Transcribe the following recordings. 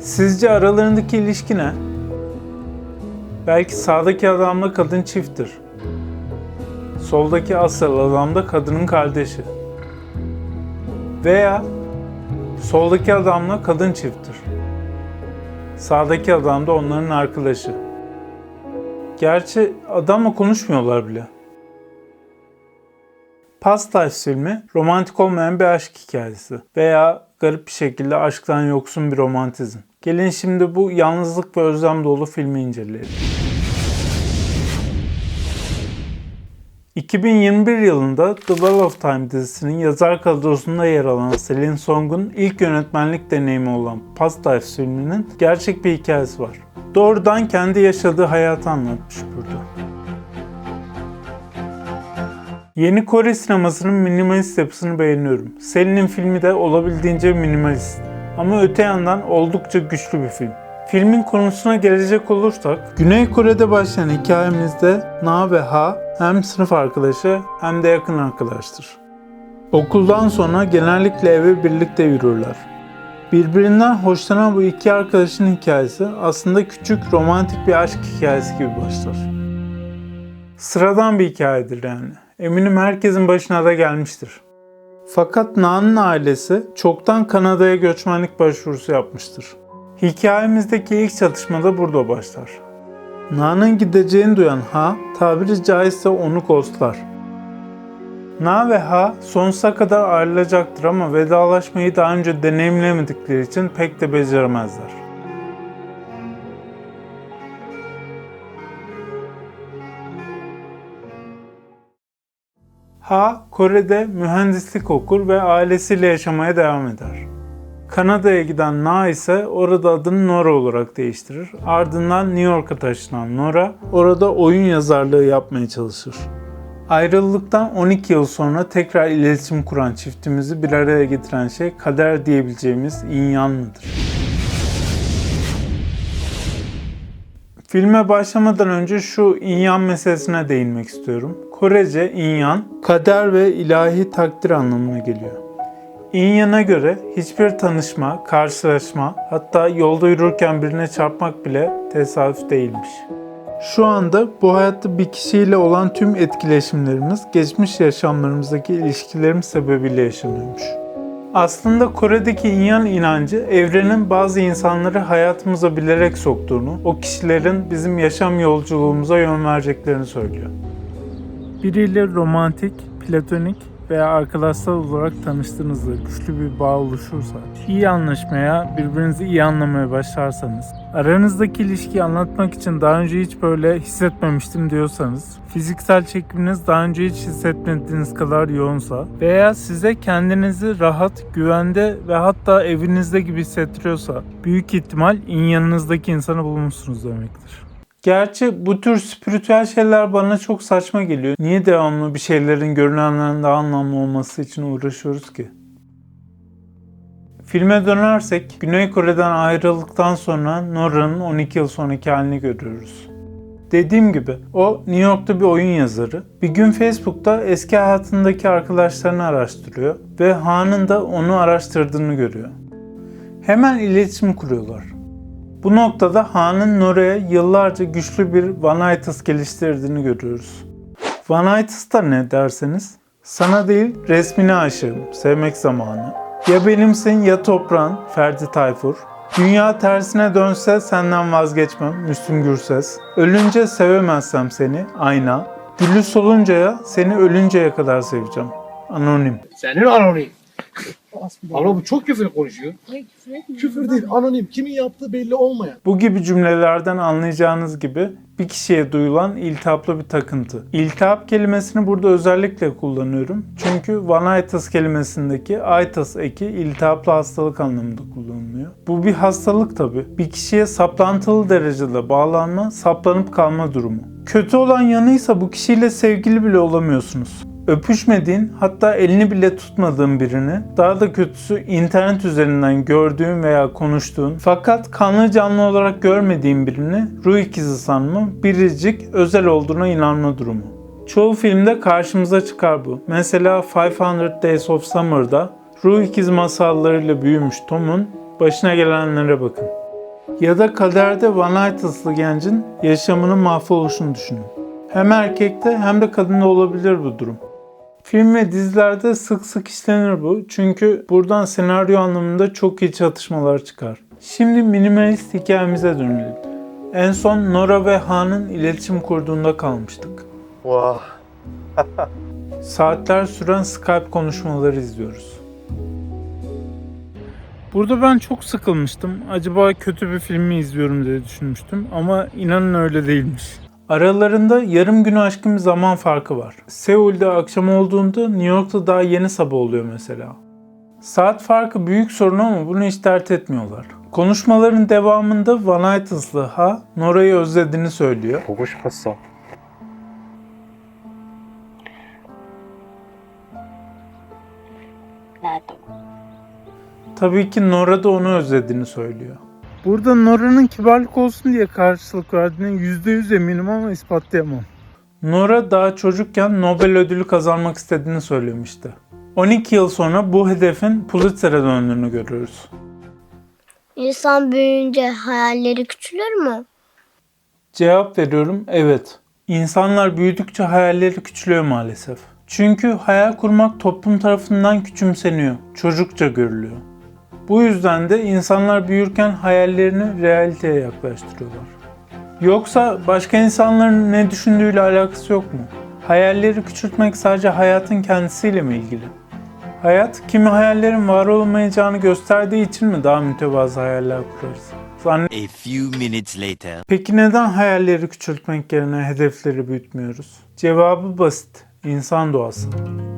Sizce aralarındaki ilişki ne? Belki sağdaki adamla kadın çifttir. Soldaki asıl adam da kadının kardeşi. Veya soldaki adamla kadın çifttir. Sağdaki adam da onların arkadaşı. Gerçi adamla konuşmuyorlar bile. Past Life filmi romantik olmayan bir aşk hikayesi veya garip bir şekilde aşktan yoksun bir romantizm. Gelin şimdi bu yalnızlık ve özlem dolu filmi inceleyelim. 2021 yılında The Well of Time dizisinin yazar kadrosunda yer alan Selin Song'un ilk yönetmenlik deneyimi olan Past Lives filminin gerçek bir hikayesi var. Doğrudan kendi yaşadığı hayatı anlatmış burada. Yeni Kore sinemasının minimalist yapısını beğeniyorum. Selin'in filmi de olabildiğince minimalist. Ama öte yandan oldukça güçlü bir film. Filmin konusuna gelecek olursak, Güney Kore'de başlayan hikayemizde Na ve Ha hem sınıf arkadaşı hem de yakın arkadaştır. Okuldan sonra genellikle eve birlikte yürürler. Birbirinden hoşlanan bu iki arkadaşın hikayesi aslında küçük romantik bir aşk hikayesi gibi başlar. Sıradan bir hikayedir yani. Eminim herkesin başına da gelmiştir. Fakat Na'nın ailesi çoktan Kanada'ya göçmenlik başvurusu yapmıştır. Hikayemizdeki ilk çatışma da burada başlar. Na'nın gideceğini duyan Ha, tabiri caizse onu ghostlar. Na ve Ha sonsuza kadar ayrılacaktır ama vedalaşmayı daha önce deneyimlemedikleri için pek de beceremezler. Ha, Kore'de mühendislik okur ve ailesiyle yaşamaya devam eder. Kanada'ya giden Na ise orada adını Nora olarak değiştirir. Ardından New York'a taşınan Nora orada oyun yazarlığı yapmaya çalışır. Ayrıldıktan 12 yıl sonra tekrar iletişim kuran çiftimizi bir araya getiren şey kader diyebileceğimiz inyanlıdır. Filme başlamadan önce şu inyan meselesine değinmek istiyorum. Korece inyan, kader ve ilahi takdir anlamına geliyor. İnyan'a göre hiçbir tanışma, karşılaşma, hatta yolda yürürken birine çarpmak bile tesadüf değilmiş. Şu anda bu hayatta bir kişiyle olan tüm etkileşimlerimiz geçmiş yaşamlarımızdaki ilişkilerimiz sebebiyle yaşanıyormuş. Aslında Kore'deki inyan inancı evrenin bazı insanları hayatımıza bilerek soktuğunu, o kişilerin bizim yaşam yolculuğumuza yön vereceklerini söylüyor. Biriyle romantik, platonik veya arkadaşsal olarak tanıştığınızda güçlü bir bağ oluşursa, iyi anlaşmaya, birbirinizi iyi anlamaya başlarsanız, aranızdaki ilişkiyi anlatmak için daha önce hiç böyle hissetmemiştim diyorsanız, fiziksel çekiminiz daha önce hiç hissetmediğiniz kadar yoğunsa veya size kendinizi rahat, güvende ve hatta evinizde gibi hissettiriyorsa büyük ihtimal in yanınızdaki insanı bulmuşsunuz demektir. Gerçi bu tür spiritüel şeyler bana çok saçma geliyor. Niye devamlı bir şeylerin görünenden daha anlamlı olması için uğraşıyoruz ki? Filme dönersek, Güney Kore'den ayrıldıktan sonra Nora'nın 12 yıl sonraki halini görüyoruz. Dediğim gibi o New York'ta bir oyun yazarı. Bir gün Facebook'ta eski hayatındaki arkadaşlarını araştırıyor ve Han'ın da onu araştırdığını görüyor. Hemen iletişim kuruyorlar. Bu noktada Han'ın Nora'ya yıllarca güçlü bir vanitas geliştirdiğini görüyoruz. Vanitas da ne derseniz? Sana değil resmine aşığım, sevmek zamanı. Ya benimsin ya toprağın, Ferdi Tayfur. Dünya tersine dönse senden vazgeçmem, Müslüm Gürses. Ölünce sevemezsem seni, Ayna. Gülü soluncaya, seni ölünceye kadar seveceğim. Anonim. Senin anonim. Ama bu çok küfür konuşuyor. Hayır küfür. Küfür değil, anonim. Kimin yaptığı belli olmayan. Bu gibi cümlelerden anlayacağınız gibi bir kişiye duyulan iltihaplı bir takıntı. İltihap kelimesini burada özellikle kullanıyorum. Çünkü vanitas kelimesindeki aitas eki iltihaplı hastalık anlamında kullanılıyor. Bu bir hastalık tabi. Bir kişiye saplantılı derecede bağlanma, saplanıp kalma durumu. Kötü olan yanıysa bu kişiyle sevgili bile olamıyorsunuz. Öpüşmediğin, hatta elini bile tutmadığın birini, daha da kötüsü internet üzerinden gördüğün veya konuştuğun fakat kanlı canlı olarak görmediğin birini ruh ikizi sanma, biricik, özel olduğuna inanma durumu. Çoğu filmde karşımıza çıkar bu. Mesela 500 Days of Summer'da ruh ikizi masallarıyla büyümüş Tom'un başına gelenlere bakın. Ya da kaderde Van Eytels'lı gencin yaşamının mahvoluşunu düşünün. Hem erkekte hem de kadında olabilir bu durum. Film ve dizilerde sık sık işlenir bu. Çünkü buradan senaryo anlamında çok iyi çatışmalar çıkar. Şimdi minimalist hikayemize dönelim. En son Nora ve Han'ın iletişim kurduğunda kalmıştık. 와, Saatler süren Skype konuşmaları izliyoruz. Burada ben çok sıkılmıştım. Acaba kötü bir film mi izliyorum diye düşünmüştüm ama inanın öyle değilmiş. Aralarında yarım gün aşkın bir zaman farkı var. Seul'de akşam olduğunda New York'ta daha yeni sabah oluyor mesela. Saat farkı büyük sorun ama bunu hiç dert etmiyorlar. Konuşmaların devamında Van Eytels'lı Ha, Nora'yı özlediğini söylüyor. 보고 싶었어. 나도. Tabii ki Nora da onu özlediğini söylüyor. Burada Nora'nın kibarlık olsun diye karşılık verdiğine %100 eminim ama ispatlayamam. Nora daha çocukken Nobel ödülü kazanmak istediğini söylemişti. 12 yıl sonra bu hedefin Pulitzer'e döndüğünü görüyoruz. İnsan büyüyünce hayalleri küçülür mü? Cevap veriyorum evet. İnsanlar büyüdükçe hayalleri küçülüyor maalesef. Çünkü hayal kurmak toplum tarafından küçümseniyor, çocukça görülüyor. Bu yüzden de insanlar büyürken hayallerini realiteye yaklaştırıyorlar. Yoksa başka insanların ne düşündüğüyle alakası yok mu? Hayalleri küçültmek sadece hayatın kendisiyle mi ilgili? Hayat kimi hayallerin var olmayacağını gösterdiği için mi daha mütevazı hayaller kurarız? Zannet A few minutes later. Peki neden hayalleri küçültmek yerine hedefleri büyütmüyoruz? Cevabı basit İnsan doğası.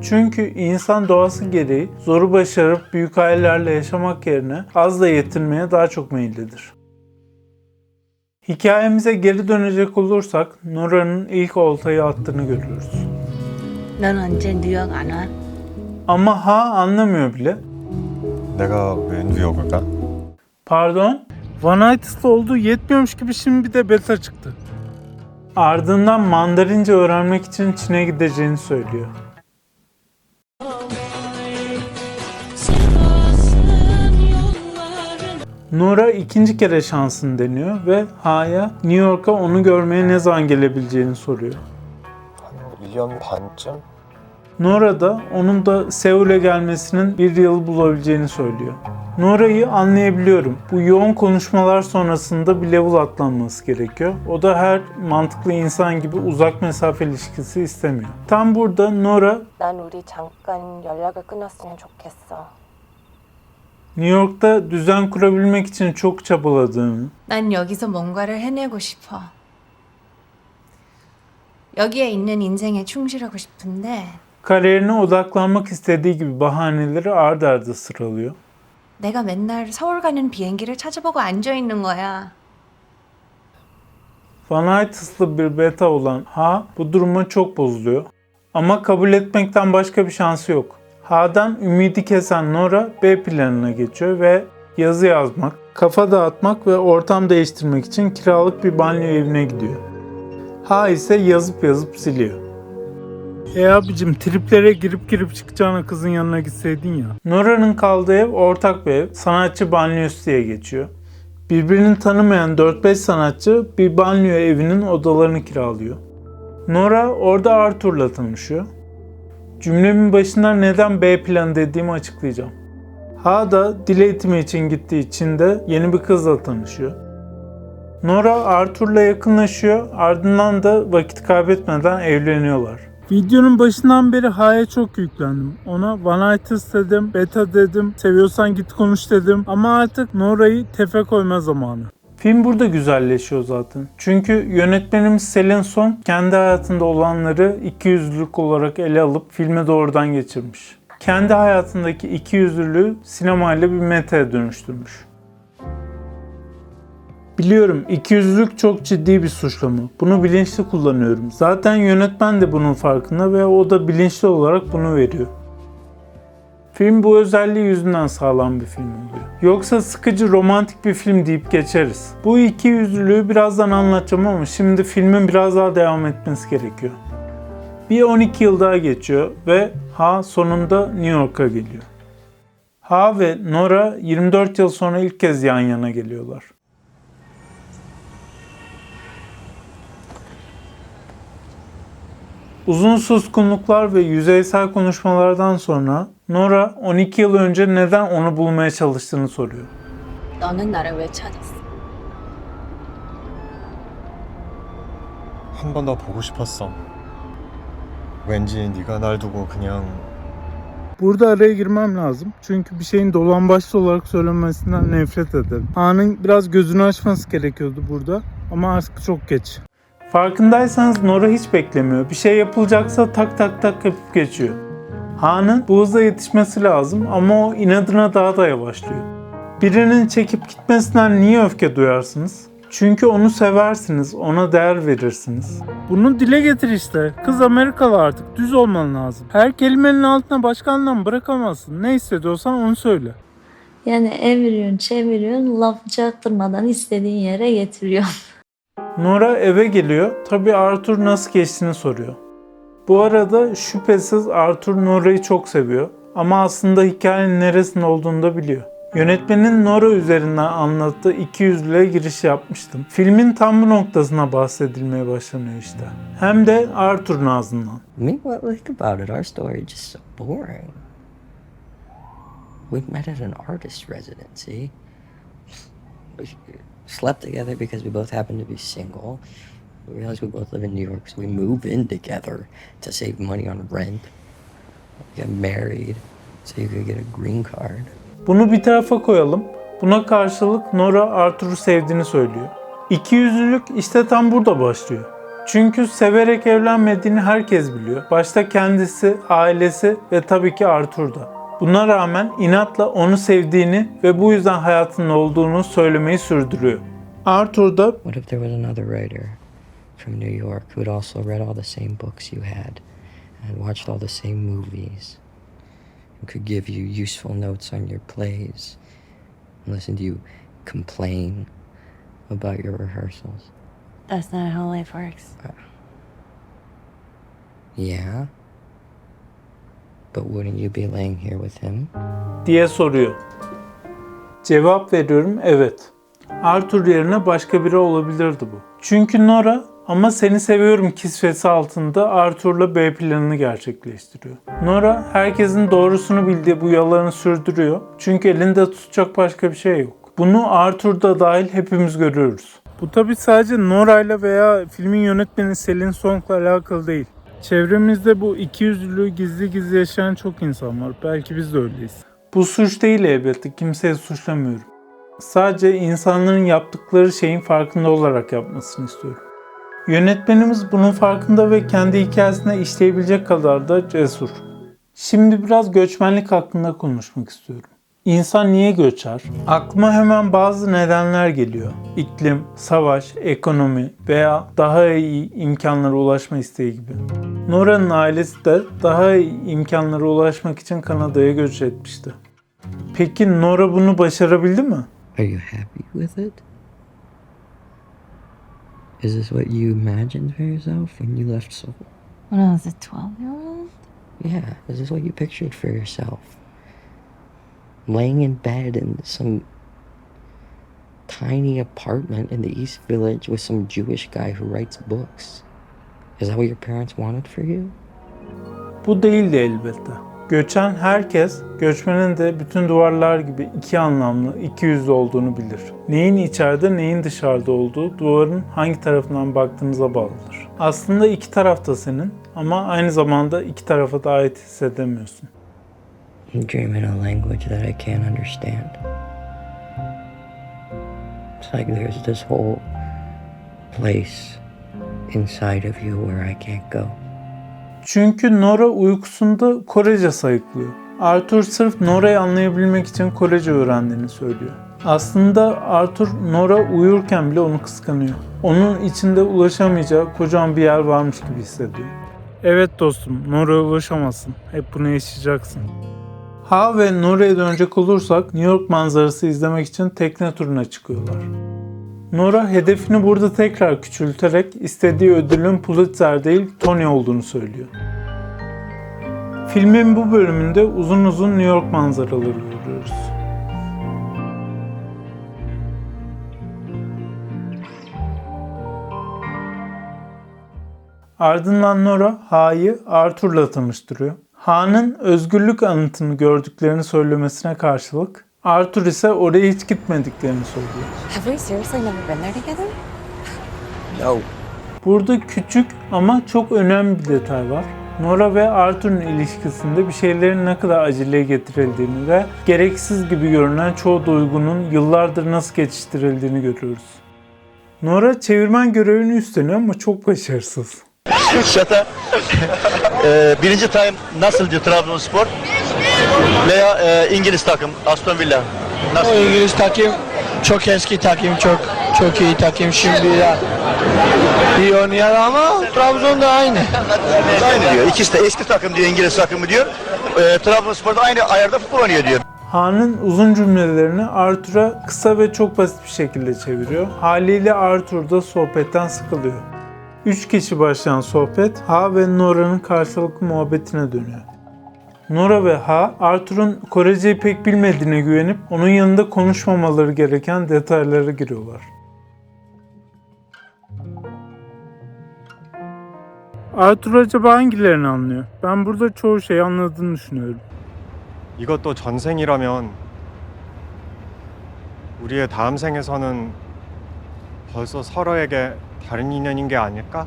Çünkü insan doğası gereği zoru başarıp büyük hayallerle yaşamak yerine azla yetinmeye daha çok meyillidir. Hikayemize geri dönecek olursak Nora'nın ilk oltayı attığını görüyoruz. 넌 언제 뉴욕 안 와? Ama ha anlamıyor bile. 내가 왜 뉴욕 올까? Pardon? Van Eytes'te olduğu yetmiyormuş gibi şimdi bir de beta çıktı. Ardından Mandarince öğrenmek için Çin'e gideceğini söylüyor. Nora ikinci kere şansını deniyor ve Ha'ya New York'a onu görmeye ne zaman gelebileceğini soruyor. Nora da onun da Seul'e gelmesinin bir yıl bulabileceğini söylüyor. Nora'yı anlayabiliyorum. Bu yoğun konuşmalar sonrasında bir level atlanması gerekiyor. O da her mantıklı insan gibi uzak mesafe ilişkisi istemiyor. Tam burada Nora 난 우리 잠깐 연락을 끊었으면 좋겠어. New York'ta düzen kurabilmek için çok çabaladığını, 난 여기서 뭔가를 해내고 싶어. 여기에 있는 인생에 충실하고 싶은데 kariyerine odaklanmak istediği gibi bahaneleri ard arda sıralıyor. 내가 맨날 서울 가는 비행기를 찾아보고 앉아 있는 거야. Van Eytes'lı bir beta olan Ha bu duruma çok bozuluyor. Ama kabul etmekten başka bir şansı yok. Ha'dan ümidi kesen Nora B planına geçiyor ve yazı yazmak, kafa dağıtmak ve ortam değiştirmek için kiralık bir banyo evine gidiyor. Ha ise yazıp yazıp siliyor. E abicim triplere girip girip çıkacağına kızın yanına gitseydin ya. Nora'nın kaldığı ev ortak bir ev. Sanatçı banyosu diye geçiyor. Birbirini tanımayan 4-5 sanatçı bir banyo evinin odalarını kiralıyor. Nora orada Arthur'la tanışıyor. Cümlemin başında neden B planı dediğimi açıklayacağım. Ha da dil eğitimi için gittiği için de yeni bir kızla tanışıyor. Nora Arthur'la yakınlaşıyor ardından da vakit kaybetmeden evleniyorlar. Videonun başından beri Ha'ya çok yüklendim. Ona Van Eytes dedim, Beta dedim, seviyorsan git konuş dedim. Ama artık Nora'yı tefe koyma zamanı. Film burada güzelleşiyor zaten. Çünkü yönetmenimiz Selin Song kendi hayatında olanları ikiyüzlülük olarak ele alıp filme doğrudan geçirmiş. Kendi hayatındaki ikiyüzlülüğü sinemayla bir metaya dönüştürmüş. Biliyorum ikiyüzlülük çok ciddi bir suçlama. Bunu bilinçli kullanıyorum. Zaten yönetmen de bunun farkında ve o da bilinçli olarak bunu veriyor. Film bu özelliği yüzünden sağlam bir film oluyor. Yoksa sıkıcı romantik bir film deyip geçeriz. Bu iki yüzlülüğü birazdan anlatacağım ama şimdi filmin biraz daha devam etmesi gerekiyor. Bir 12 yıl daha geçiyor ve Ha sonunda New York'a geliyor. Ha ve Nora 24 yıl sonra ilk kez yan yana geliyorlar. Uzun suskunluklar ve yüzeysel konuşmalardan sonra Nora 12 yıl önce neden onu bulmaya çalıştığını soruyor. 너는 나를 왜 찾았어? 한 번 더 보고 싶었어. 왠지 네가 날 두고 그냥 Burada araya girmem lazım. Çünkü bir şeyin dolambaçlı olarak söylenmesinden nefret ederim. Han'ın biraz gözünü açması gerekiyordu burada. Ama artık çok geç. Farkındaysanız Nora hiç beklemiyor. Bir şey yapılacaksa tak tak tak yapıp geçiyor. Han'ın bu hıza yetişmesi lazım ama o inadına daha da yavaşlıyor. Birinin çekip gitmesinden niye öfke duyarsınız? Çünkü onu seversiniz, ona değer verirsiniz. Bunu dile getir işte. Kız Amerikalı artık, düz olman lazım. Her kelimenin altına başka anlam bırakamazsın. Ne hissediyorsan onu söyle. Yani eviriyorsun çeviriyorsun laf çaktırmadan istediğin yere getiriyorsun. Nora eve geliyor. Tabii Arthur nasıl geçtiğini soruyor. Bu arada şüphesiz Arthur Nora'yı çok seviyor. Ama aslında hikayenin neresinde olduğunu da biliyor. Yönetmenin Nora üzerinden anlattığı iki yüzlüğe giriş yapmıştım. Filmin tam bu noktasına bahsedilmeye başlanıyor işte. Hem de Arthur'un ağzından. I what, think about it. Our story just so boring. We met at an artist residency. Slept together because we both happened to be single. We realized we both live in New York, so we move in together to save money on rent. We got married so you could get a green card. Bunu bir tarafa koyalım. Buna karşılık Nora Arthur'u sevdiğini söylüyor. İkiyüzlülük işte tam burada başlıyor. Çünkü severek evlenmediğini herkes biliyor. Başta kendisi, ailesi ve tabii ki Arthur da. Buna rağmen inatla onu sevdiğini ve bu yüzden hayatının olduğunu söylemeyi sürdürüyor. Arthur da What if there was another writer from New York who had also read all the same books you had and watched all the same movies, who could give you useful notes on your plays and listen to you complain about your rehearsals? That's not how life works. Yeah. But wouldn't you be laying here with him? diye soruyor. Cevap veriyorum evet. Arthur yerine başka biri olabilirdi bu. Çünkü Nora ama seni seviyorum kisvesi altında Arthur'la B planını gerçekleştiriyor. Nora herkesin doğrusunu bildiği bu yalanı sürdürüyor. Çünkü elinde tutacak başka bir şey yok. Bunu Arthur'da dahil hepimiz görüyoruz. Bu tabi sadece Nora'yla veya filmin yönetmeni Selin Song'la alakalı değil. Çevremizde bu ikiyüzlülüğü gizli gizli yaşayan çok insan var. Belki biz de öyleyiz. Bu suç değil elbette. Kimseyi suçlamıyorum. Sadece insanların yaptıkları şeyin farkında olarak yapmasını istiyorum. Yönetmenimiz bunun farkında ve kendi hikayesine işleyebilecek kadar da cesur. Şimdi biraz göçmenlik hakkında konuşmak istiyorum. İnsan niye göçer? Aklıma hemen bazı nedenler geliyor. İklim, savaş, ekonomi veya daha iyi imkanlara ulaşma isteği gibi. Nora'nın ailesi de daha iyi imkanlara ulaşmak için Kanada'ya göç etmişti. Peki Nora bunu başarabildi mi? Are you happy with it? Is this what you imagined for yourself when you left Seoul? When I was a 12 year old? Yeah, is this what you pictured for yourself? Laying in bed in some tiny apartment in the East Village with some Jewish guy who writes books. Is that what your parents wanted for you? Bu değildi elbette. Göçen herkes, göçmenin de bütün duvarlar gibi iki anlamlı, iki yüzlü olduğunu bilir. Neyin içeride, neyin dışarıda olduğu duvarın hangi tarafından baktığınıza bağlıdır. Aslında iki taraf da senin ama aynı zamanda iki tarafa da ait hissedemiyorsun. You dream in a language that I can't understand. It's like there's this whole place inside of you where I can't go. Çünkü Nora uykusunda Korece sayıklıyor. Arthur sırf Nora'yı anlayabilmek için Korece öğrendiğini söylüyor. Aslında Arthur Nora uyurken bile onu kıskanıyor. Onun içinde ulaşamayacağı kocaman bir yer varmış gibi hissediyor. Evet dostum, Nora'ya ulaşamazsın. Hep bunu yaşayacaksın. Ha ve Nora'ya dönecek olursak New York manzarası izlemek için tekne turuna çıkıyorlar. Nora hedefini burada tekrar küçülterek istediği ödülün Pulitzer değil Tony olduğunu söylüyor. Filmin bu bölümünde uzun uzun New York manzaraları görüyoruz. Ardından Nora Ha'yı Arthur'la tanıştırıyor. Ha'nın özgürlük anıtını gördüklerini söylemesine karşılık Arthur ise oraya hiç gitmediklerini söylüyor. Have we seriously never been there together? No. Burada küçük ama çok önemli bir detay var. Nora ve Arthur'un ilişkisinde bir şeylerin ne kadar aceleye getirildiğini ve gereksiz gibi görünen çoğu duygunun yıllardır nasıl geçiştirildiğini görüyoruz. Nora çevirmen görevini üstleniyor ama çok başarısız. Şata e, birinci time nasıldı Trabzonspor veya e, İngiliz takım Aston Villa nasıl? İngiliz takım çok eski takım, çok çok iyi takım şimdi ya. İyi oynuyor ama Trabzon'da aynı. Aynı diyor. İkisi de eski takım diyor İngiliz takımı diyor. E, Trabzonspor'da aynı ayarda futbol oynuyor diyor. Han'ın uzun cümlelerini Arthur'a kısa ve çok basit bir şekilde çeviriyor. Haliyle Arthur da sohbetten sıkılıyor. Üç kişi başlayan sohbet Ha ve Nora'nın karşılıklı muhabbetine dönüyor. Nora ve Ha, Arthur'un Korece'yi pek bilmediğine güvenip onun yanında konuşmamaları gereken detaylara giriyorlar. Arthur acaba hangilerini anlıyor? Ben burada çoğu şeyi anladığını düşünüyorum. 이것도 전생이라면 우리의 다음 생에서는 벌써 서로에게 다른 인연인 게 아닐까?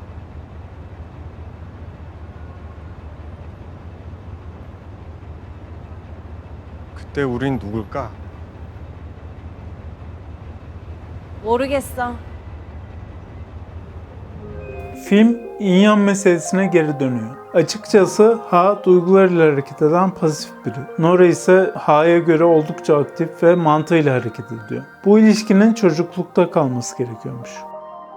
그때 우린 누굴까? 모르겠어. Film İnyan meselesine geri dönüyor. Açıkçası Ha duygularıyla hareket eden pasif biri. Nora ise Ha'ya göre oldukça aktif ve mantığıyla hareket ediyor. Bu ilişkinin çocuklukta kalması gerekiyormuş.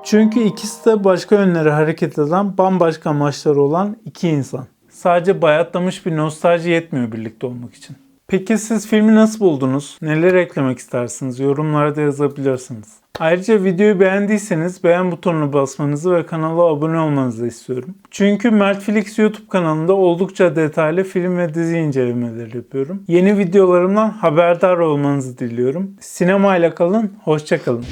Çünkü ikisi de başka yönlere hareket eden bambaşka amaçları olan iki insan. Sadece bayatlamış bir nostalji yetmiyor birlikte olmak için. Peki siz filmi nasıl buldunuz? Neler eklemek istersiniz? Yorumlarda yazabilirsiniz. Ayrıca videoyu beğendiyseniz beğen butonuna basmanızı ve kanala abone olmanızı istiyorum. Çünkü Mert Felix YouTube kanalında oldukça detaylı film ve dizi incelemeleri yapıyorum. Yeni videolarımdan haberdar olmanızı diliyorum. Sinemayla kalın, hoşçakalın.